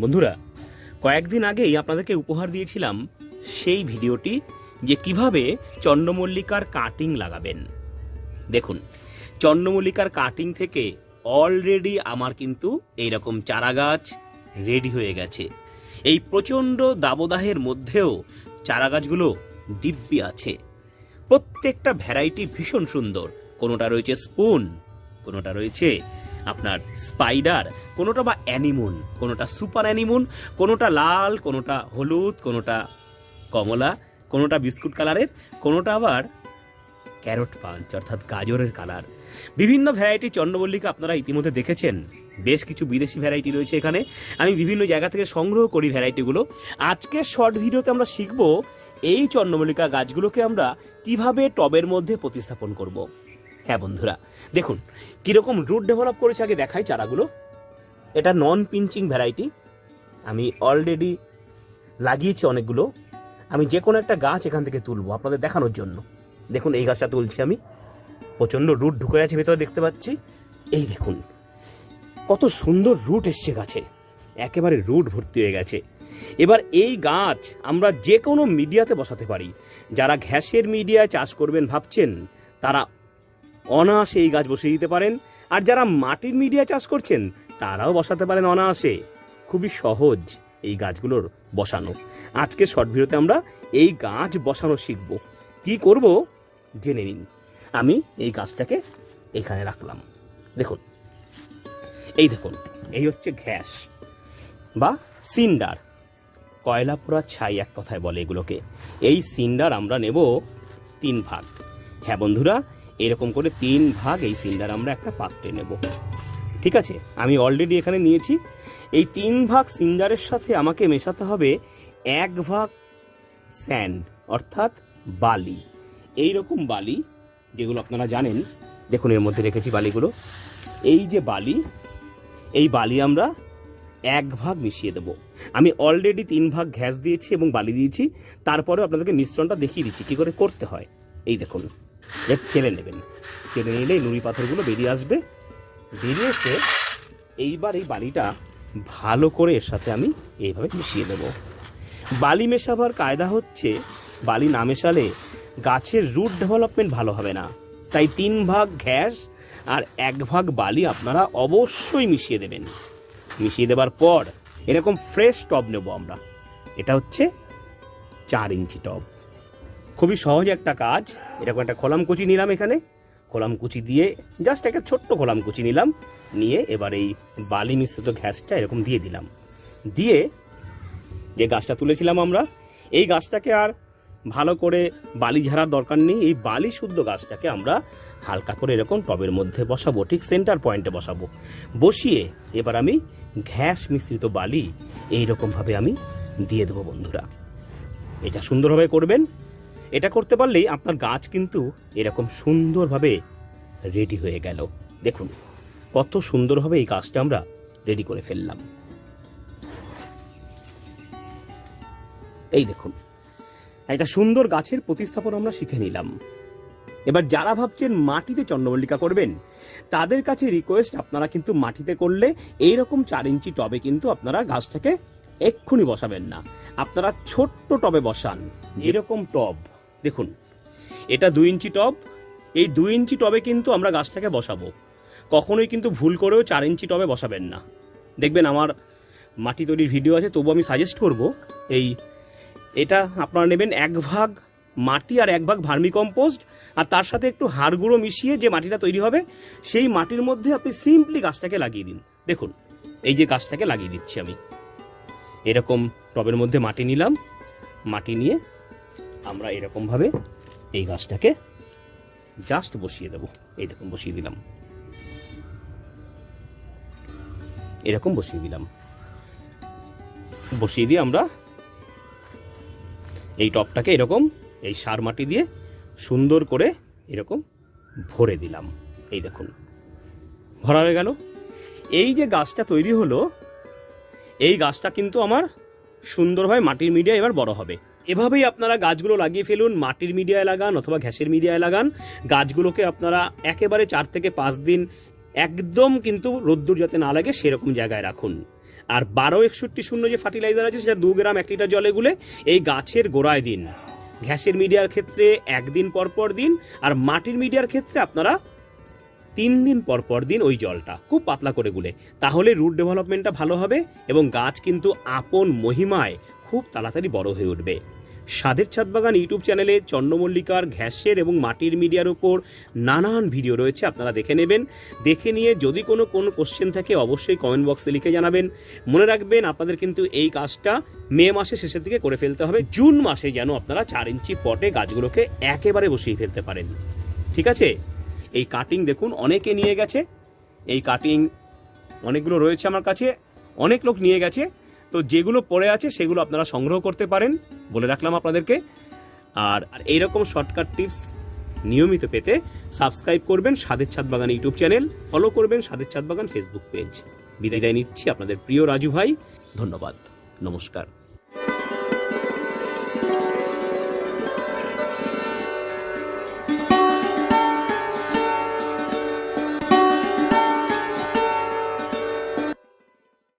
বন্ধুরা, কয়েকদিন আগেই আপনাদেরকে উপহার দিয়েছিলাম সেই ভিডিওটি যে কীভাবে চন্দ্রমল্লিকার কাটিং লাগাবেন। দেখুন, চন্দ্রমল্লিকার কাটিং থেকে অলরেডি আমার কিন্তু এইরকম চারা গাছ রেডি হয়ে গেছে। এই প্রচণ্ড দাবদাহের মধ্যেও চারা গাছগুলো দিব্যি আছে। প্রত্যেকটা ভ্যারাইটি ভীষণ সুন্দর। কোনোটা রয়েছে স্পুন কোনোটা রয়েছে আপনার স্পাইডার কোনোটা বা অ্যানিমুন কোনোটা সুপার অ্যানিমুন কোনোটা লাল, কোনোটা হলুদ, কোনোটা কমলা, কোনোটা বিস্কুট কালারের কোনোটা আবার ক্যারট পাঞ্চ অর্থাৎ গাজরের কালার বিভিন্ন ভ্যারাইটি চন্দ্রমল্লিকা আপনারা ইতিমধ্যে দেখেছেন। বেশ কিছু বিদেশি ভ্যারাইটি রয়েছে এখানে। আমি বিভিন্ন জায়গা থেকে সংগ্রহ করি ভ্যারাইটিগুলো আজকে শর্ট ভিডিওতে আমরা শিখব এই চন্দ্রমল্লিকা গাছগুলোকে আমরা কীভাবে টবের মধ্যে প্রতিস্থাপন করব। হ্যাঁ বন্ধুরা, দেখুন, কীরকম রুট ডেভেলপ করেছে আগে দেখাই চারাগুলো। এটা নন পিঞ্চিং ভ্যারাইটি আমি অলরেডি লাগিয়েছি অনেকগুলো। আমি যে কোনো একটা গাছ এখান থেকে তুলবো আপনাদের দেখানোর জন্য। দেখুন, এই গাছটা তুলছি আমি। প্রচণ্ড রুট ঢুকে আছে ভেতরে দেখতে পাচ্ছি। এই দেখুন, কত সুন্দর রুট এসছে গাছে। একেবারে রুট ভর্তি হয়ে গেছে। এবার এই গাছ আমরা যে কোনো মিডিয়াতে বসাতে পারি। যারা ঘ্যাসের মিডিয়ায় চাষ করবেন, ভাবছেন, তারা অনায়াসে এই গাছ বসিয়ে দিতে পারেন। আর যারা মাটির মিডিয়া চাষ করছেন, তারাও বসাতে পারেন অনায়াসে। খুবই সহজ এই গাছগুলোর বসানো। আজকে শর্ট ভিডিওতে আমরা এই গাছ বসানো শিখব। কি করব? জেনে নিন। আমি এই গাছটাকে এখানে রাখলাম। দেখুন। এই দেখুন, এই হচ্ছে ঘ্যাস বা সিন্ডার। কয়লা পোড়া ছাই এক কথায় বলে এগুলোকে। এই সিন্ডার আমরা নেব তিন ভাগ। হ্যাঁ বন্ধুরা এরকম করে তিন ভাগ এই সিন্ডার আমরা একটা পাত্রে নেব। ঠিক আছে? আমি অলরেডি এখানে নিয়েছি। এই তিন ভাগ সিন্ডারের সাথে আমাকে মেশাতে হবে এক ভাগ স্যান্ড অর্থাৎ বালি। এই রকম বালি, যেগুলো আপনারা জানেন, দেখুন এর মধ্যে রেখেছি বালিগুলো। এই যে বালি, এই বালি আমরা এক ভাগ মিশিয়ে দেবো। আমি অলরেডি তিন ভাগ ঘ্যাস দিয়েছি এবং বালি দিয়েছি। তারপরেও আপনাদেরকে মিশ্রণটা দেখিয়ে দিচ্ছি, কী করে করতে হয়। এই দেখুন। চেলে নেবেন। চেলে নিলে এই নুড়ি পাথরগুলো বেরিয়ে আসবে। বেরিয়ে এসে এইবার এই বালিটা ভালো করে এর সাথে আমি এইভাবে মিশিয়ে দেবো বালি মেশাবার কায়দা হচ্ছে, বালি না মেশালে গাছের রুট ডেভেলপমেন্ট ভালো হবে না। তাই তিন ভাগ ঘ্যাস আর এক ভাগ বালি আপনারা অবশ্যই মিশিয়ে দেবেন। মিশিয়ে দেবার পর এরকম ফ্রেশ টব নেব আমরা। এটা হচ্ছে চার ইঞ্চি টব। খুবই সহজ একটা কাজ। এরকম একটা খোলাম কুচি নিলাম এখানে। খোলাম কুচি দিয়ে জাস্ট একটা ছোট্ট খোলাম কুচি নিলাম। নিয়ে এবার এই বালি মিশ্রিত ঘ্যাসটা এরকম দিয়ে দিলাম। দিয়ে যে গাছটা তুলেছিলাম আমরা, এই গাছটাকে আর ভালো করে বালি ঝাড়ার দরকার নেই। এই বালি শুদ্ধ গাছটাকে আমরা হালকা করে এরকম টবের মধ্যে বসাবো, ঠিক সেন্টার পয়েন্টে বসাবো। বসিয়ে এবার আমি ঘ্যাস মিশ্রিত বালি এই এইরকমভাবে আমি দিয়ে দেবো বন্ধুরা। এটা সুন্দরভাবে করবেন। এটা করতে পারলেই আপনার গাছ কিন্তু এরকম সুন্দরভাবে রেডি হয়ে গেল। দেখুন, কত সুন্দরভাবে এই গাছটা আমরা রেডি করে ফেললাম। এই দেখুন, একটা সুন্দর গাছের প্রতিস্থাপন আমরা শিখে নিলাম। এবার যারা ভাবছেন মাটিতে চন্দ্রমল্লিকা করবেন, তাদের কাছে রিকোয়েস্ট আপনারা কিন্তু মাটিতে করলে এইরকম চার ইঞ্চি টবে কিন্তু আপনারা গাছটাকে এক্ষুনি বসাবেন না। আপনারা ছোট্ট টবে বসান এরকম টব। দেখুন, এটা দুই ইঞ্চি টব, এই দুই ইঞ্চি টবে কিন্তু আমরা গাছটাকে বসাবো। কখনোই কিন্তু ভুল করেও চার ইঞ্চি টবে বসাবেন না। দেখবেন আমার মাটি তৈরির ভিডিও আছে, তবু আমি সাজেস্ট করব, এই এটা আপনারা নেবেন এক ভাগ মাটি আর এক ভাগ ভার্মি কম্পোস্ট আর তার সাথে একটু হাড় গুঁড়ো মিশিয়ে যে মাটিটা তৈরি হবে, সেই মাটির মধ্যে আপনি সিম্পলি গাছটাকে লাগিয়ে দিন। দেখুন, এই যে গাছটাকে লাগিয়ে দিচ্ছি আমি। এরকম টবের মধ্যে মাটি নিলাম, মাটি নিয়ে আমরা এরকমভাবে এই গাছটাকে জাস্ট বসিয়ে দেবো। এই দেখুন, বসিয়ে দিলাম। এরকম বসিয়ে দিলাম। বসিয়ে দিয়ে আমরা এই টপটাকে এরকম এই সার মাটি দিয়ে সুন্দর করে এরকম ভরে দিলাম। এই দেখুন, ভরা হয়ে গেল। এই যে গাছটা তৈরি হলো, এই গাছটা কিন্তু আমার সুন্দরভাবে মাটির মিডিয়া এবার বড় হবে। এভাবেই আপনারা গাছগুলো লাগিয়ে ফেলুন, মাটির মিডিয়ায় লাগান অথবা ঘ্যাসের মিডিয়ায় লাগান। গাছগুলোকে আপনারা একেবারে চার থেকে পাঁচ দিন একদম কিন্তু রোদ্দুর যাতে না লাগে সেরকম জায়গায় রাখুন। আর বারো একষট্টি শূন্য যে ফার্টিলাইজার আছে সেটা দু গ্রাম এক লিটার জলে গুলে এই গাছের গোড়ায় দিন। ঘ্যাসের মিডিয়ার ক্ষেত্রে একদিন পর পর দিন আর মাটির মিডিয়ার ক্ষেত্রে আপনারা তিন দিন পর পর দিন ওই জলটা খুব পাতলা করে গুলে। তাহলে রুট ডেভেলপমেন্টটা ভালো হবে এবং গাছ কিন্তু আপন মহিমায় খুব তাড়াতাড়ি বড় হয়ে উঠবে। স্বাদের ছাদ বাগান ইউটিউব চ্যানেলে চন্দ্রমল্লিকার ঘ্যাসের এবং মাটির মিডিয়ার ওপর নানান ভিডিও রয়েছে, আপনারা দেখে নেবেন। দেখে নিয়ে যদি কোনো কোনো কোশ্চেন থাকে, অবশ্যই কমেন্ট বক্সে লিখে জানাবেন। মনে রাখবেন, আপনাদের কিন্তু এই কাজটা মে মাসের শেষের দিকে করে ফেলতে হবে। জুন মাসে যেন আপনারা চার ইঞ্চি পটে গাছগুলোকে একেবারে বসিয়ে ফেলতে পারেন। ঠিক আছে? এই কাটিং দেখুন, অনেকে নিয়ে গেছে। এই কাটিং অনেকগুলো রয়েছে আমার কাছে। অনেক লোক নিয়ে গেছে। তো যেগুলো পড়ে আছে সেগুলো আপনারা সংগ্রহ করতে পারেন, বলে রাখলাম আপনাদেরকে। আর এইরকম শর্টকাট টিপস নিয়মিত পেতে সাবস্ক্রাইব করবেন স্বাদের ছাদ বাগান ইউটিউব চ্যানেল ফলো করবেন স্বাদের ছাদ বাগান ফেসবুক পেজ বিদায় নিচ্ছি আপনাদের প্রিয় রাজু ভাই। ধন্যবাদ। নমস্কার।